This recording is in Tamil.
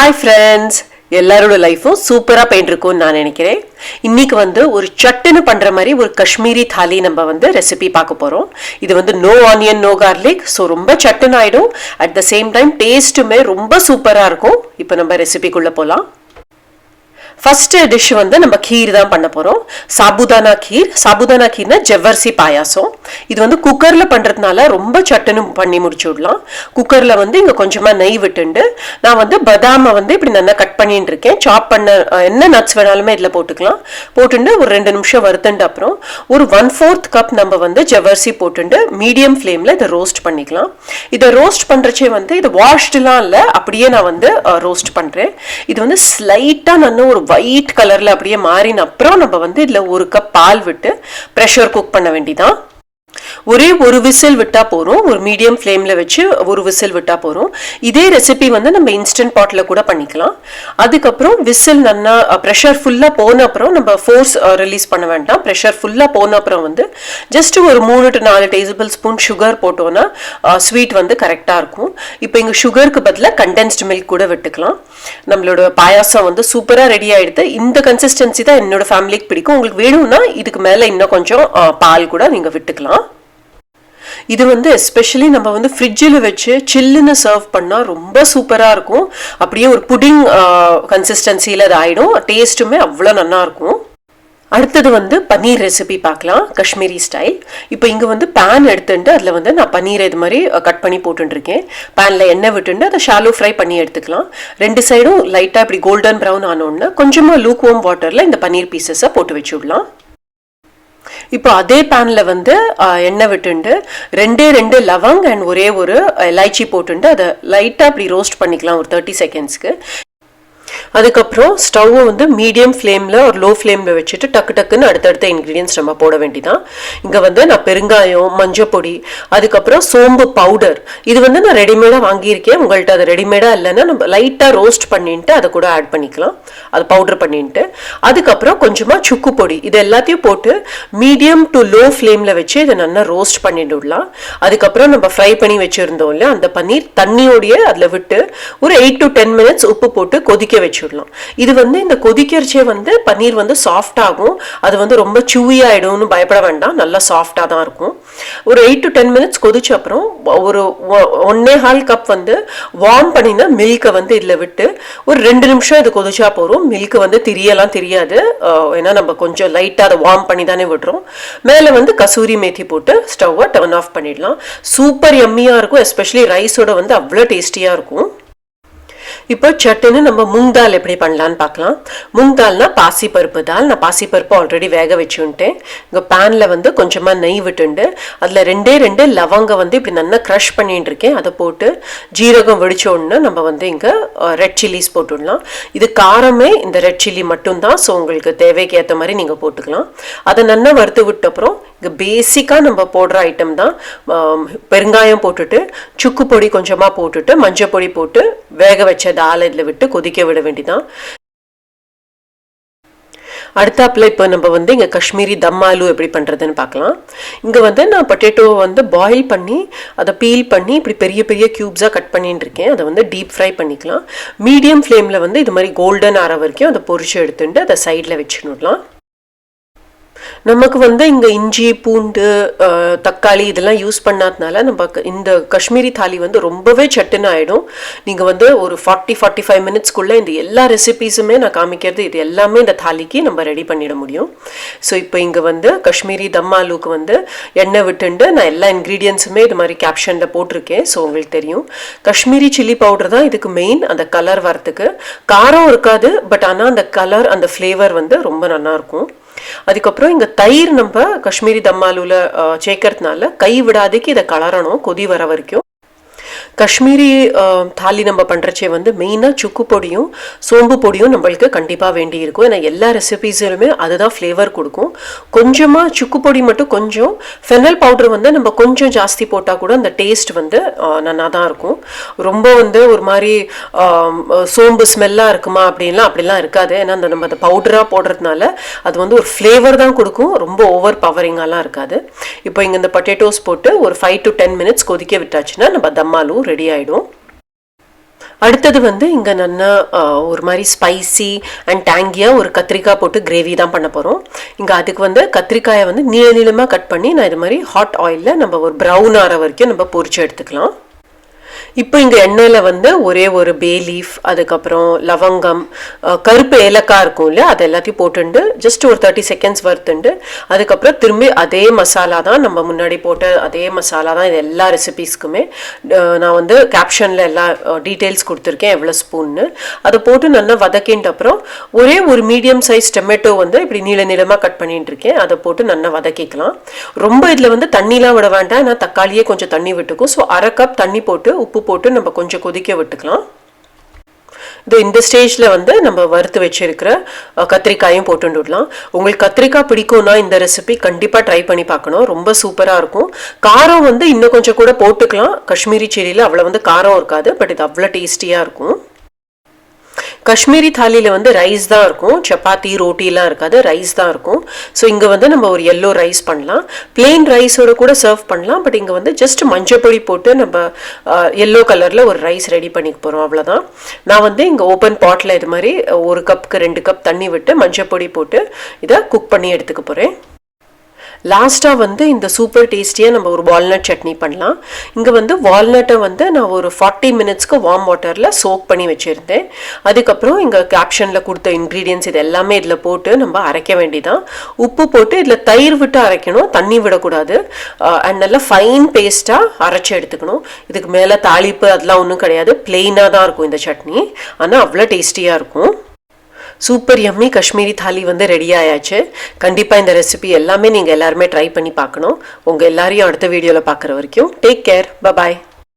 ஹாய் ஃப்ரெண்ட்ஸ் எல்லாரோட லைஃப்பும் சூப்பராக போயிட்டு இருக்கும்னு நான் நினைக்கிறேன். இன்னைக்கு வந்து ஒரு சட்டுன்னு பண்ணுற மாதிரி ஒரு காஷ்மீரி தாலி நம்ம வந்து ரெசிபி பார்க்க போகிறோம் இது வந்து no onion no garlic so ரொம்ப சட்டுன்னு ஆகிடும் அட் த சேம் டைம் டேஸ்ட்டுமே ரொம்ப சூப்பராக இருக்கும். இப்போ நம்ம ரெசிபிக்குள்ளே போகலாம் ஃபர்ஸ்ட் டிஷ் வந்து நம்ம கீர் தான் பண்ண போகிறோம் சாபுதானா கீர். சாபுதானா கீர்னா ஜவ்வரிசி பாயாசம். இது வந்து குக்கரில் பண்ணுறதுனால ரொம்ப சட்டுன்னு பண்ணி முடிச்சு விடலாம். குக்கரில் வந்து இங்கே கொஞ்சமாக நெய் விட்டுண்டு நான் வந்து பதாமை வந்து இப்படி நல்லா கட் பண்ணிட்டு இருக்கேன். சாப் பண்ண என்ன நட்ஸ் வேணாலுமே இதில் போட்டுக்கலாம். போட்டுண்டு ஒரு ரெண்டு நிமிஷம் வறுத்துண்டு அப்புறம் ஒரு ஒன் ஃபோர்த் கப் நம்ம வந்து ஜவ்வரிசி போட்டுண்டு மீடியம் ஃப்ளேமில் இதை ரோஸ்ட் பண்ணிக்கலாம். இதை ரோஸ்ட் பண்ணுறச்சே வந்து இது வாஷ்டுலாம் இல்லை அப்படியே நான் வந்து ரோஸ்ட் பண்ணுறேன் இது வந்து ஸ்லைட்டாக நான் ஒரு ஒயிட் கலரில் அப்படியே மாறின அப்புறம் நம்ம வந்து இதில் ஒரு கப் பால் விட்டு ப்ரெஷர் குக் பண்ண வேண்டிதான். ஒரே ஒரு விசில் விட்டா போகிறோம் ஒரு மீடியம் ஃப்ளேம்ல வச்சு ஒரு விசில் விட்டா போகிறோம் இதே ரெசிபி வந்து நம்ம இன்ஸ்டன்ட் பாட்ல கூட பண்ணிக்கலாம். அதுக்கப்புறம் விசில் நல்லா ப்ரெஷர் ஃபுல்லா போன அப்புறம் நம்ம ஃபோர்ஸ் ரிலீஸ் பண்ண வேண்டாம். ப்ரெஷர் ஃபுல்லா போன அப்புறம் வந்து ஜஸ்ட் ஒரு மூணு டு நாலு டேபிள் ஸ்பூன் சுகர் போட்டோன்னா ஸ்வீட் வந்து கரெக்டாக இருக்கும். இப்போ இங்கே சுகருக்கு பதிலாக கண்டென்ஸ்டு மில்க் கூட விட்டுக்கலாம். நம்மளோட பாயாசம் வந்து சூப்பரா ரெடி ஆகிடுது இந்த கன்சிஸ்டன்சி தான் என்னோட ஃபேமிலிக்கு பிடிக்கும். உங்களுக்கு வேணும்னா இதுக்கு மேல இன்னும் கொஞ்சம் பால் கூட நீங்க விட்டுக்கலாம். இது வந்து எஸ்பெஷலி நம்ம வந்து ஃப்ரிட்ஜில் வச்சு சில்லுன்னு சர்வ் பண்ணால் ரொம்ப சூப்பராக இருக்கும். அப்படியே ஒரு புடிங் கன்சிஸ்டன்சியில் அது ஆகிடும் டேஸ்ட்டுமே அவ்வளோ நல்லா இருக்கும். அடுத்தது வந்து பன்னீர் ரெசிபி பார்க்கலாம். காஷ்மீரி ஸ்டைல் இப்போ இங்கே வந்து பேன் எடுத்துட்டு அதில் வந்து நான் பன்னீர் இது மாதிரி கட் பண்ணி போட்டுருக்கேன் பேனில் எண்ணெய் விட்டுண்டு அதை ஷாலோ ஃப்ரை பண்ணி எடுத்துக்கலாம். ரெண்டு சைடும் லைட்டாக இப்படி கோல்டன் ப்ரௌன் ஆனோடனே கொஞ்சமாக லூக் வாட்டரில் இந்த பன்னீர் பீசஸை போட்டு வச்சு விடலாம். இப்போ அதே பேனில் வந்து எண்ணெய் விட்டுண்டு ரெண்டே ரெண்டு லவங் அண்ட் ஒரே ஒரு எலாய்ச்சி போட்டுண்டு அதை லைட்டாக அப்படி ரோஸ்ட் பண்ணிக்கலாம் ஒரு தேர்ட்டி செகண்ட்ஸ்க்கு அதுக்கப்புறம் ஸ்டவ்வை வந்து மீடியம் ஃப்ளேமில் ஒரு லோ ஃப்ளேமில் வச்சுட்டு டக்கு டக்குன்னு அடுத்தடுத்த இன்க்ரீடியன்ஸ் நம்ம போட வேண்டிதான். இங்கே வந்து நான் பெருங்காயம் மஞ்சள் பொடி அதுக்கப்புறம் சோம்பு பவுடர் இது வந்து நான் ரெடிமேடாக வாங்கியிருக்கேன். உங்கள்கிட்ட அது ரெடிமேடாக இல்லைன்னா நம்ம லைட்டாக ரோஸ்ட் பண்ணிட்டு அதை கூட ஆட் பண்ணிக்கலாம். அது பவுடர் பண்ணிட்டு. அதுக்கப்புறம் கொஞ்சமாக சுக்கு பொடி இது எல்லாத்தையும் போட்டு மீடியம் டு லோ ஃப்ளேமில் வச்சு இதை நல்லா ரோஸ்ட் பண்ணிட்டு விடலாம். அதுக்கப்புறம் நம்ம ஃப்ரை பண்ணி வச்சுருந்தோம் இல்லையா அந்த பன்னீர் தண்ணியோடையே அதில் விட்டு ஒரு எயிட் டு டென் மினிட்ஸ் உப்பு போட்டு கொதிக்க வச்சுடலாம் இது வந்து இந்த கொதிக்கிறச்சே வந்து பன்னீர் வந்து சாஃப்டாகும் அது வந்து ரொம்ப சூவி ஆகிடும்னு பயப்பட வேண்டாம். நல்லா சாஃப்டாக தான் இருக்கும். ஒரு எயிட் டு டென் மினிட்ஸ் கொதிச்ச அப்புறம் ஒரு ஒ- ஒன்னே ஹால் கப் வந்து வார்ம் பண்ணின மில்கை வந்து இதில் விட்டு ஒரு ரெண்டு நிமிஷம் இது கொதிச்சா போகிறோம் மில்க் வந்து திரியெல்லாம் தெரியாது. ஏன்னா நம்ம கொஞ்சம் லைட்டாக அதை வார்ம் பண்ணி தானே விடுறோம். மேலே வந்து கசூரி மேத்தி போட்டு ஸ்டவ்வை டர்ன் ஆஃப் பண்ணிடலாம். சூப்பர் எம்மியாக இருக்கும். எஸ்பெஷலி ரைஸோட வந்து அவ்வளோ டேஸ்டியாக இருக்கும். இப்போ சட்டுன்னு நம்ம மூங் தால் எப்படி பண்ணலான்னு பார்க்கலாம். மூங் தால்னா பாசி பருப்பு தால் நான் பாசி பருப்பு ஆல்ரெடி வேக வச்சுன்ட்டேன் இங்கே பேனில் வந்து கொஞ்சமாக நெய் விட்டுண்டு அதில் ரெண்டே ரெண்டு லவங்கம் வந்து இப்படி நல்லா க்ரஷ் பண்ணிட்டு இருக்கேன். அதை போட்டு ஜீரகம் வெடிச்ச உடனே நம்ம வந்து இங்கே ரெட் சில்லிஸ் போட்டுடலாம். இது காரமே இந்த ரெட் சில்லி மட்டும்தான் ஸோ உங்களுக்கு தேவைக்கு ஏற்ற மாதிரி நீங்கள் போட்டுக்கலாம். அதை நல்லா வறுத்து விட்ட அப்புறம் பேசிக்காக நம்ம போடுற ஐட்டம் தான் பெருங்காயம் போட்டுட்டு சுக்கு பொடி கொஞ்சமாக போட்டுட்டு மஞ்சள் பொடி போட்டு வேக வச்ச தால் இதில் விட்டு கொதிக்க விட வேண்டிதான். அடுத்தாப்புல இப்போ நம்ம வந்து இங்கே காஷ்மீரி தம் ஆலு எப்படி பண்ணுறதுன்னு பார்க்கலாம். இங்கே வந்து நான் பொட்டேட்டோவை வந்து பாயில் பண்ணி அதை பீல் பண்ணி இப்படி பெரிய பெரிய க்யூப்ஸாக கட் பண்ணிட்டு இருக்கேன். அதை வந்து டீப் ஃப்ரை பண்ணிக்கலாம். மீடியம் ஃப்ளேமில் வந்து இது மாதிரி கோல்டன் ஆற வரைக்கும் அதை பொரிச்சு எடுத்துட்டு அதை சைடில் வச்சுடலாம் நமக்கு வந்து இங்கே இஞ்சி பூண்டு தக்காளி இதெல்லாம் யூஸ் பண்ணாதனால நம்ம இந்த காஷ்மீரி தாலி வந்து ரொம்பவே சட்டுன்னு ஆகிடும் நீங்கள் வந்து ஒரு ஃபார்ட்டி ஃபார்ட்டி ஃபைவ் மினிட்ஸ்க்குள்ளே இந்த எல்லா ரெசிபீஸுமே நான் காமிக்கிறது இது எல்லாமே இந்த தாலிக்கு நம்ம ரெடி பண்ணிட முடியும். ஸோ இப்போ இங்கே வந்து காஷ்மீரி தம் ஆலூக்கு வந்து எண்ணெய் விட்டுண்டு நான் எல்லா இன்க்ரீடியன்ஸுமே இது மாதிரி கேப்ஷனில் போட்டிருக்கேன். ஸோ உங்களுக்கு தெரியும். காஷ்மீரி சில்லி பவுடர் தான் இதுக்கு மெயின் அந்த கலர் வரத்துக்கு காரம் இருக்காது பட் ஆனால் அந்த கலர் அந்த ஃப்ளேவர் வந்து ரொம்ப நல்லாயிருக்கும் அதுக்கப்புறம் இங்கே தயிர் நம்ம காஷ்மீரி தம்மாலூல சேர்க்கறதுனால கை விடாதேக்கு இதை கலரணும் கொதி வர வரைக்கும். காஷ்மீரி தாலி நம்ம பண்ணுறச்சே வந்து மெயினாக சுக்கு பொடியும் சோம்பு பொடியும் நம்மளுக்கு கண்டிப்பாக வேண்டி இருக்கும் ஏன்னா எல்லா ரெசிபீஸிலுமே அதுதான் ஃப்ளேவர் கொடுக்கும். கொஞ்சமாக சுக்கு பொடி மட்டும் கொஞ்சம் ஃபெனல் பவுடர் வந்து நம்ம கொஞ்சம் ஜாஸ்தி போட்டால் கூட அந்த டேஸ்ட் வந்து நல்லா தான் இருக்கும். ரொம்ப வந்து ஒரு மாதிரி சோம்பு ஸ்மெல்லாக இருக்குமா அப்படின்லாம் அப்படிலாம் இருக்காது. ஏன்னா அந்த நம்ம அந்த பவுடராக போடுறதுனால அது வந்து ஒரு ஃப்ளேவர் தான் கொடுக்கும். ரொம்ப ஓவர் பவரிங்காலாம் இருக்காது. இப்போ இங்கே இந்த பொட்டேட்டோஸ் போட்டு ஒரு ஃபைவ் டு டென் மினிட்ஸ் கொதிக்க விட்டாச்சுன்னா நம்ம தம்மாலு ரெடி ஆகிடும் அடுத்தது வந்து இங்கே நான் ஒரு மாதிரி ஸ்பைசி அண்ட் டேங்கியாக ஒரு கத்திரிக்காய் போட்டு கிரேவி தான் பண்ண போகிறோம் இங்கே அதுக்கு வந்து கத்திரிக்காயை வந்து நீள நீளமாக கட் பண்ணி நான் இது மாதிரி ஹாட் ஆயிலில் நம்ம ஒரு ப்ரௌன் ஆகிற வரைக்கும் நம்ம பொரிச்சு எடுத்துக்கலாம். இப்போ இங்கே எண்ணெயில் வந்து ஒரே ஒரு பே லீஃப் அதுக்கப்புறம் லவங்கம் கருப்பு ஏலக்காய் இருக்கும் இல்லையா? அது எல்லாத்தையும் போட்டுண்டு ஜஸ்ட் ஒரு தேர்ட்டி செகண்ட்ஸ் வறுத்துண்டு அதுக்கப்புறம் திரும்பி அதே மசாலா தான் நம்ம முன்னாடி போட்ட அதே மசாலா தான் இது எல்லா ரெசிபீஸ்க்குமே நான் வந்து கேப்ஷனில் எல்லா டீட்டெயில்ஸ் கொடுத்துருக்கேன் எவ்வளோ ஸ்பூன்னு அதை போட்டு நல்லா வதக்கின்ட்டு அப்புறம் ஒரே ஒரு மீடியம் சைஸ் டொமேட்டோ வந்து இப்படி நீள நீளமாக கட் பண்ணிட்டு இருக்கேன். அதை போட்டு நல்லா வதக்கிக்கலாம். ரொம்ப இதில் வந்து தண்ணிலாம் விட வேண்டாம். ஏன்னா தக்காளியே கொஞ்சம் தண்ணி விட்டுக்கும். ஸோ அரை கப் தண்ணி போட்டு உப்பு போட்டு நம்ம கொஞ்சம் கொதிக்க விட்டுக்கலாம். இது இந்த ஸ்டேஜில் வந்து நம்ம வறுத்து வச்சிருக்கிற கத்திரிக்காயும் போட்டு விடலாம் உங்களுக்கு கத்திரிக்காய் பிடிக்கும்னா இந்த ரெசிபி கண்டிப்பாக ட்ரை பண்ணி பார்க்கணும். ரொம்ப சூப்பராக இருக்கும். காரம் வந்து இன்னும் கொஞ்சம் கூட போட்டுக்கலாம். காஷ்மீரி செடியில் அவ்வளோ வந்து காரம் இருக்காது பட் இது அவ்வளோ டேஸ்டியாக இருக்கும். காஷ்மீரி தாலியில் வந்து ரைஸ் தான் இருக்கும். சப்பாத்தி ரோட்டிலாம் இருக்காது. ரைஸ் தான் இருக்கும். ஸோ இங்கே வந்து நம்ம ஒரு எல்லோ ரைஸ் பண்ணலாம். பிளெயின் ரைஸோட கூட சர்வ் பண்ணலாம். பட் இங்கே வந்து ஜஸ்ட் மஞ்சப்பொடி போட்டு நம்ம எல்லோ கலரில் ஒரு ரைஸ் ரெடி பண்ணிக்க போகிறோம் அவ்வளோதான் நான் வந்து இங்கே ஓப்பன் பாட்டில் இது மாதிரி ஒரு கப்புக்கு ரெண்டு கப் தண்ணி விட்டு மஞ்சப்பொடி போட்டு இதை குக் பண்ணி எடுத்துக்க போகிறேன் லாஸ்ட்டாக வந்து இந்த சூப்பர் டேஸ்டியாக நம்ம ஒரு வால்நட் சட்னி பண்ணலாம். இங்கே வந்து வால்நட்டை வந்து நான் ஒரு ஃபார்ட்டி மினிட்ஸ்க்கு வார்ம் வாட்டரில் சோக் பண்ணி வச்சுருந்தேன். அதுக்கப்புறம் இங்கே கேப்ஷனில் கொடுத்த இன்க்ரீடியன்ஸ் இது எல்லாமே இதில் போட்டு நம்ம அரைக்க வேண்டிதான். உப்பு போட்டு இதில் தயிர் விட்டு அரைக்கணும் தண்ணி விடக்கூடாது. அண்ட் நல்லா ஃபைன் பேஸ்ட்டாக அரைச்சி எடுத்துக்கணும். இதுக்கு மேலே தாளிப்பு அதெல்லாம் ஒன்றும் கிடையாது. பிளெயினாக தான் இருக்கும் இந்த சட்னி. ஆனால் அவ்வளோ டேஸ்டியாக இருக்கும். சூப்பர் யம்மி காஷ்மீரி தாலி வந்து ரெடி ஆயாச்சு. கண்டிப்பாக இந்த ரெசிபி எல்லாமே நீங்கள் எல்லாருமே ட்ரை பண்ணி பார்க்கணும். உங்கள் எல்லாரையும் அடுத்த வீடியோவில் பார்க்குற வரைக்கும் டேக் கேர் பபாய்